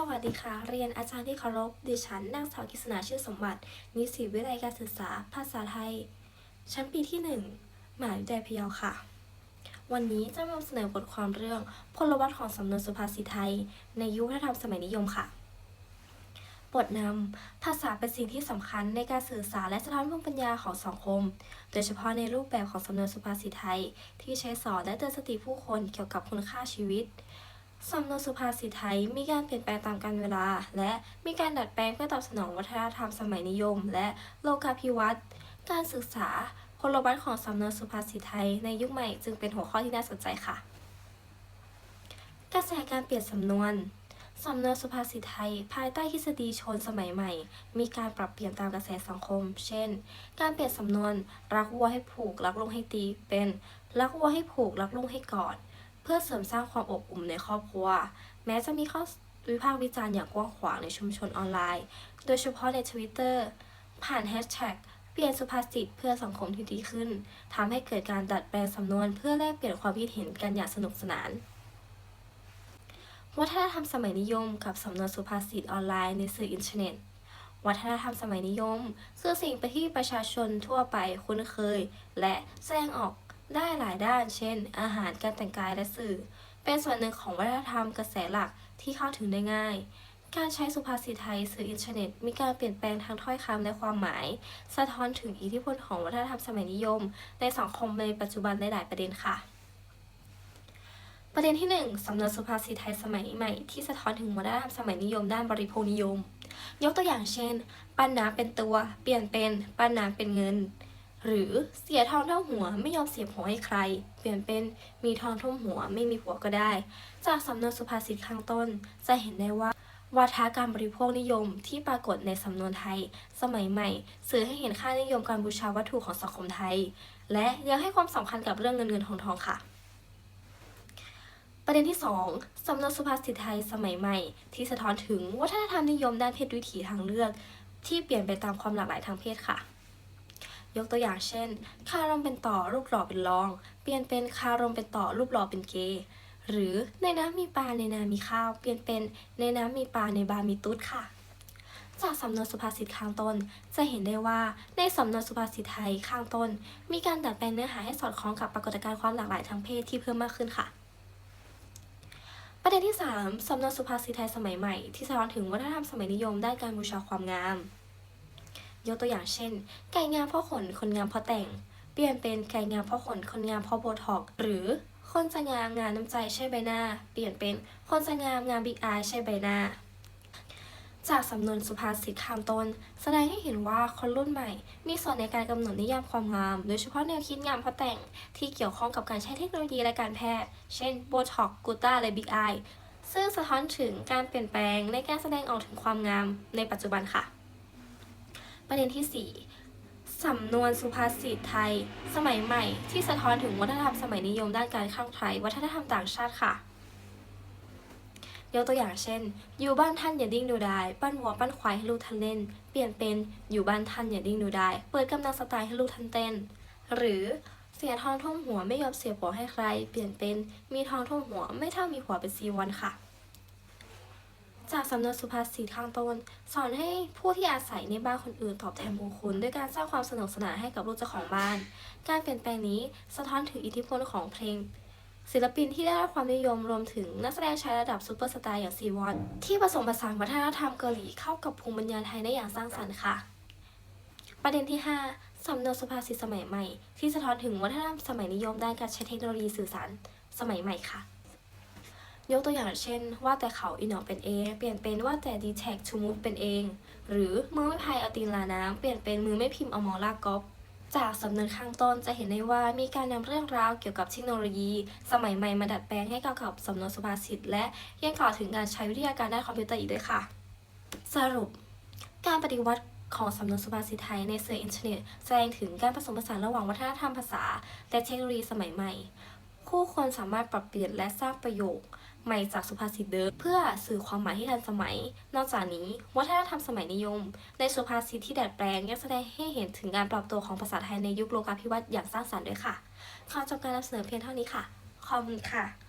สวัสดีค่ะ เรียนอาจารย์ที่เคารพ ดิฉันนางสาวกิษณาชื่อสมบัติ นิสิตวิทยาการศึกษา ภาษาไทย ชั้นปีที่1มหาวิทยาลัยพะเยาค่ะ วันนี้จะนำเสนอบทความเรื่องพลวัตของสำนวนสุภาษิตไทย ในยุคธรรมสมัยนิยมค่ะ บทนำภาษาเป็นสิ่งที่สำคัญในการสื่อสารและสะท้อนภูมิปัญญาของสังคม โดยเฉพาะในรูปแบบของสำนวนสุภาษิตไทย ที่ใช้สอนและเตือนสติผู้คนเกี่ยวกับคุณค่าชีวิต สำนวนสุภาษิตไทยมีการเปลี่ยนแปลงตามกาลเวลา และมีการดัดแปลงเพื่อตอบสนองวัฒนธรรมสมัยนิยม และโลกาภิวัตน์การศึกษาพลวัตของสำนวนสุภาษิตไทยในยุคใหม่จึงเป็นหัวข้อที่น่าสนใจค่ะ กระแสการเปลี่ยนสำนวนสำนวนสุภาษิตไทย ภายใต้ทฤษฎีชนสมัยใหม่ มีการปรับเปลี่ยนตามกระแสสังคม เช่น การเปลี่ยนสำนวนรักวัวให้ผูกรักลุงให้ตีเป็น รักวัวให้ผูกรักลุงให้กอด เพื่อเสริมสร้างความอบอุ่นในครอบครัว แม้จะมีข้อวิพากษ์วิจารณ์อย่างกว้างขวางในชุมชนออนไลน์ โดยเฉพาะใน Twitter ผ่านแฮชแท็กเปลี่ยนสุภาษิตเพื่อสังคมที่ดีขึ้นทำให้เกิดการดัดแปลงสำนวนเพื่อแลกเปลี่ยนความคิดเห็นกันอย่างสนุกสนาน วัฒนธรรมสมัยนิยม กับสำนวนสุภาษิตออนไลน์ในสื่ออินเทอร์เน็ตวัฒนธรรมสมัยนิยม คือสิ่งไปที่ประชาชนทั่วไปคุ้นเคย และแสดงออก ได้หลายด้าน เช่น อาหาร การแต่งกาย และสื่อ เป็นส่วนหนึ่งของวัฒนธรรมกระแสหลักที่เข้าถึงได้ง่าย การใช้สุภาษิตไทยสื่ออินเทอร์เน็ต มีการเปลี่ยนแปลงทางถ้อยคำและความหมาย สะท้อนถึงอิทธิพลของวัฒนธรรมสมัยนิยม ในสังคมในปัจจุบันในหลายประเด็นค่ะ ประเด็นที่ 1 สำนวนสุภาษิตไทยสมัยใหม่ที่สะท้อนถึงวัฒนธรรมสมัยนิยม ด้านบริโภคนิยม ยกตัวอย่างเช่น ปั้นน้ำเป็นตัว เปลี่ยนเป็น ปั้นน้ำเป็นเงิน หรือเสียทองเท่าหัวไม่ยอมเสียผัวให้ใคร เปลี่ยนเป็นมีทองท่วมหัวไม่มีผัวก็ได้ จากสำนวนสุภาษิตข้างต้นจะเห็นได้ว่าวาทะการบริโภคนิยมที่ปรากฏในสำนวนไทย สมัยใหม่ สื่อให้เห็นค่านิยมการบูชาวัตถุของสังคมไทย และยังให้ความสำคัญกับเรื่องเงินเงินทองทองค่ะ ประเด็นที่ 2สำนวนสุภาษิตไทยสมัยใหม่ ที่สะท้อนถึงวัฒนธรรมนิยมด้านเพศวิถีทางเลือก ที่เปลี่ยนไปตามความหลากหลายทางเพศค่ะ ยกตัวอย่างเช่น คารมเป็นต่อรูปหล่อเป็นรอง เปลี่ยนเป็นคารมเป็นต่อรูปหล่อเป็นเกย์หรือในน้ำมีปลาในนามีข้าว เปลี่ยนเป็นในน้ำมีปลาในบามีตุ๊ดค่ะ จากสำนวนสุภาษิตข้างต้น จะเห็นได้ว่าในสำนวนสุภาษิตไทยข้างต้น มีการดัดแปลงเนื้อหาให้สอดคล้องกับปรากฏการณ์ความหลากหลายทางเพศที่เพิ่มมากขึ้นค่ะ ประเด็นที่ 3สำนวนสุภาษิตไทยสมัยใหม่ที่สะท้อนถึงวัฒนธรรมสมัยนิยมด้านการบูชาความงาม ยกตัวอย่างเช่น ไก่งามเพราะขน คนงามเพราะแต่ง เปลี่ยนเป็นไก่งามเพราะขน คนงามเพราะโบท็อกหรือคนจะงางามน้ำใจใช่ใบหน้า เปลี่ยนเป็นคนจะงางามบิ๊กอายใช่ใบหน้า จากสำนวนสุภาษิตข้างต้น แสดงให้เห็นว่าคนรุ่นใหม่ มีส่วนในการกำหนดนิยามความงาม โดยเฉพาะแนวคิดงามเพราะแต่งที่เกี่ยวข้องกับการใช้เทคโนโลยีและการแพทย์ เช่นโบท็อกกูต้าและบิ๊กอายซึ่งสะท้อนถึงการเปลี่ยนแปลงในการแสดงออกถึงความงามในปัจจุบันค่ะ ประเด็นที่ 4 สำนวนสุภาษิตไทย สมัยใหม่ ที่สะท้อนถึงวัฒนธรรมสมัยนิยมด้านการข้างไคล้วัฒนธรรมต่างชาติค่ะ ยกตัวอย่างเช่น อยู่บ้านท่านอย่าดิ้งดูดาย ปั้นวัวปั้นควายให้ลูกท่านเล่น เปลี่ยนเป็นอยู่บ้านท่านอย่าดิ้งดูดาย เปิดกำลังสไตล์ให้ลูกท่านเต้น หรือเสียทองท่วมหัวไม่ยอมเสียผัวให้ใคร เปลี่ยนเป็นมีทองท่วมหัวไม่เท่ามีผัวเป็นซีวันค่ะ จากสำนวนสุภาษิตข้างต้นสอนให้ผู้ที่อาศัยในบ้านคนอื่นตอบแทนบุญคุณด้วยการสร้างความสนุกสนานให้กับลูกเจ้าของบ้าน การเปลี่ยนแปลงนี้สะท้อนถึงอิทธิพลของเพลง ศิลปินที่ได้รับความนิยมรวมถึงนักแสดงชายระดับซูเปอร์สตาร์อย่างซีวอนที่ผสมผสานวัฒนธรรมเกาหลีเข้ากับภูมิปัญญาไทยได้อย่างสร้างสรรค์ค่ะ ประเด็นที่ 5 สำนวนสุภาษิตสมัยใหม่ ที่สะท้อนถึงวัฒนธรรมสมัยนิยมด้านการใช้เทคโนโลยีสื่อสารสมัยใหม่ค่ะ ยกตัวอย่างเช่น ว่าแต่เขาอีหนอเป็นเอเปลี่ยนเป็นว่าแต่ดีแท็กทูมูฟเป็นเอง หรือมือไม่พายเอาตีนลาน้ำเปลี่ยนเป็นมือไม่พิมพ์เอามอลากก๊อปจากสำเนินข้างต้นจะเห็นได้ว่ามีการนำเรื่องราวเกี่ยวกับเทคโนโลยี สมัยใหม่มาดัดแปลงให้เข้ากับสำนวนสุภาษิตและยังกล่าวถึงการใช้วิทยาการด้านคอมพิวเตอร์อีกด้วยค่ะ สรุป การปฏิวัติของสำนวนสุภาษิตไทยในสื่ออินเทอร์เน็ตแสดงถึงการผสมผสานระหว่างวัฒนธรรมภาษา และเทคโนโลยีสมัยใหม่ คู่คนสามารถปรับเปลี่ยนและสร้างประโยค ใหม่จากสุภาษิตเดิมเพื่อสื่อความหมายที่ทันสมัย นอกจากนี้วัฒนธรรมสมัยนิยม ในสุภาษิตที่ดัดแปลงยังแสดงให้เห็นถึงการปรับตัวของภาษาไทยในยุคโลกาภิวัตน์อย่างสร้างสรรค์ด้วยค่ะขอจบการนำเสนอเพียงเท่านี้ค่ะขอบคุณค่ะ